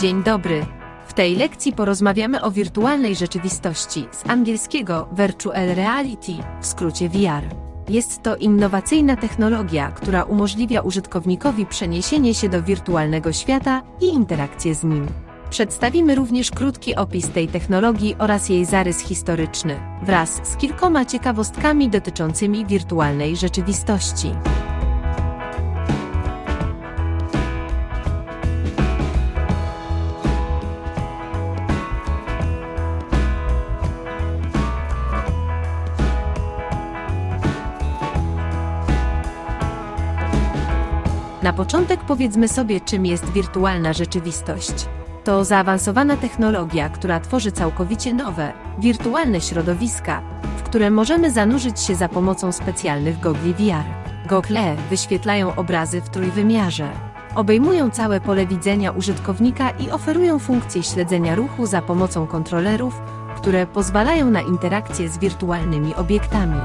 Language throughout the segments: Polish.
Dzień dobry. W tej lekcji porozmawiamy o wirtualnej rzeczywistości z angielskiego Virtual Reality, w skrócie VR. Jest to innowacyjna technologia, która umożliwia użytkownikowi przeniesienie się do wirtualnego świata i interakcję z nim. Przedstawimy również krótki opis tej technologii oraz jej zarys historyczny, wraz z kilkoma ciekawostkami dotyczącymi wirtualnej rzeczywistości. Na początek powiedzmy sobie, czym jest wirtualna rzeczywistość. To zaawansowana technologia, która tworzy całkowicie nowe, wirtualne środowiska, w które możemy zanurzyć się za pomocą specjalnych gogli VR. Gogle wyświetlają obrazy w trójwymiarze. Obejmują całe pole widzenia użytkownika i oferują funkcję śledzenia ruchu za pomocą kontrolerów, które pozwalają na interakcję z wirtualnymi obiektami.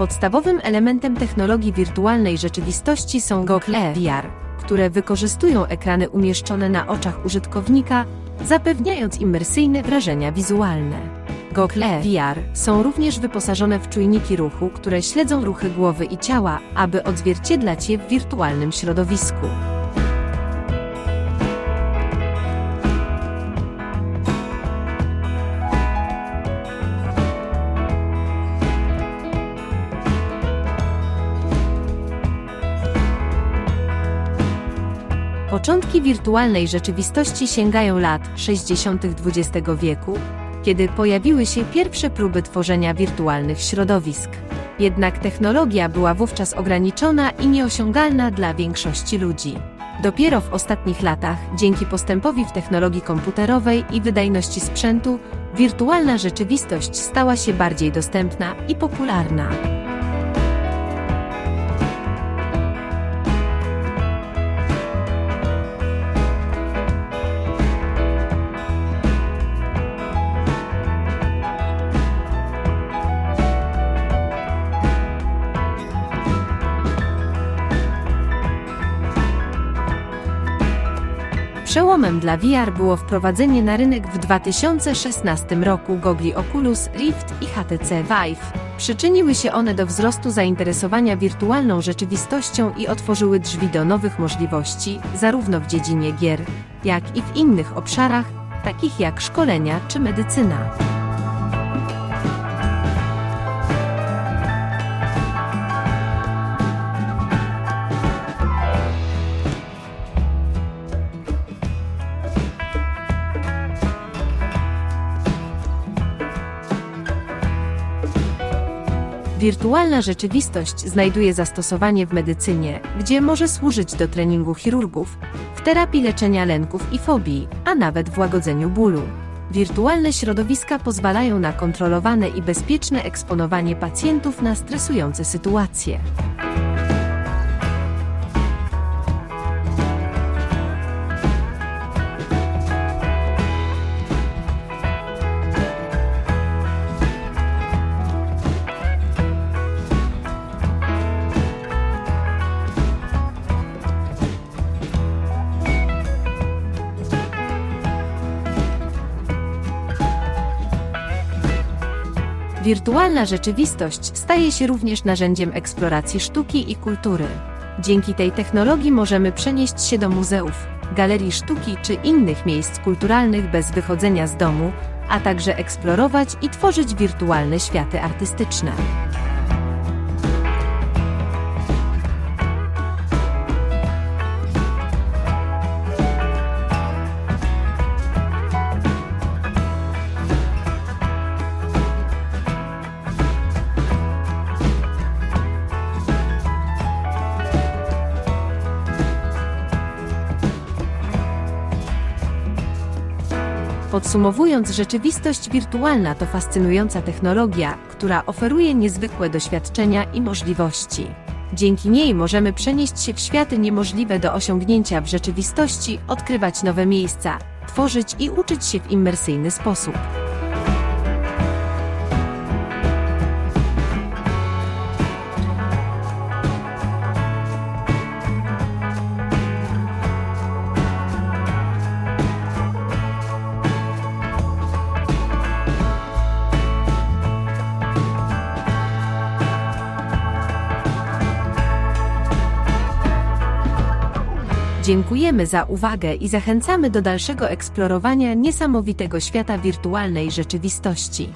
Podstawowym elementem technologii wirtualnej rzeczywistości są gogle VR, które wykorzystują ekrany umieszczone na oczach użytkownika, zapewniając imersyjne wrażenia wizualne. Gogle VR są również wyposażone w czujniki ruchu, które śledzą ruchy głowy i ciała, aby odzwierciedlać je w wirtualnym środowisku. Początki wirtualnej rzeczywistości sięgają lat 60. XX wieku, kiedy pojawiły się pierwsze próby tworzenia wirtualnych środowisk. Jednak technologia była wówczas ograniczona i nieosiągalna dla większości ludzi. Dopiero w ostatnich latach, dzięki postępowi w technologii komputerowej i wydajności sprzętu, wirtualna rzeczywistość stała się bardziej dostępna i popularna. Przełomem dla VR było wprowadzenie na rynek w 2016 roku gogli Oculus Rift i HTC Vive. Przyczyniły się one do wzrostu zainteresowania wirtualną rzeczywistością i otworzyły drzwi do nowych możliwości, zarówno w dziedzinie gier, jak i w innych obszarach, takich jak szkolenia czy medycyna. Wirtualna rzeczywistość znajduje zastosowanie w medycynie, gdzie może służyć do treningu chirurgów, w terapii leczenia lęków i fobii, a nawet w łagodzeniu bólu. Wirtualne środowiska pozwalają na kontrolowane i bezpieczne eksponowanie pacjentów na stresujące sytuacje. Wirtualna rzeczywistość staje się również narzędziem eksploracji sztuki i kultury. Dzięki tej technologii możemy przenieść się do muzeów, galerii sztuki czy innych miejsc kulturalnych bez wychodzenia z domu, a także eksplorować i tworzyć wirtualne światy artystyczne. Podsumowując, rzeczywistość wirtualna to fascynująca technologia, która oferuje niezwykłe doświadczenia i możliwości. Dzięki niej możemy przenieść się w światy niemożliwe do osiągnięcia w rzeczywistości, odkrywać nowe miejsca, tworzyć i uczyć się w imersyjny sposób. Dziękujemy za uwagę i zachęcamy do dalszego eksplorowania niesamowitego świata wirtualnej rzeczywistości.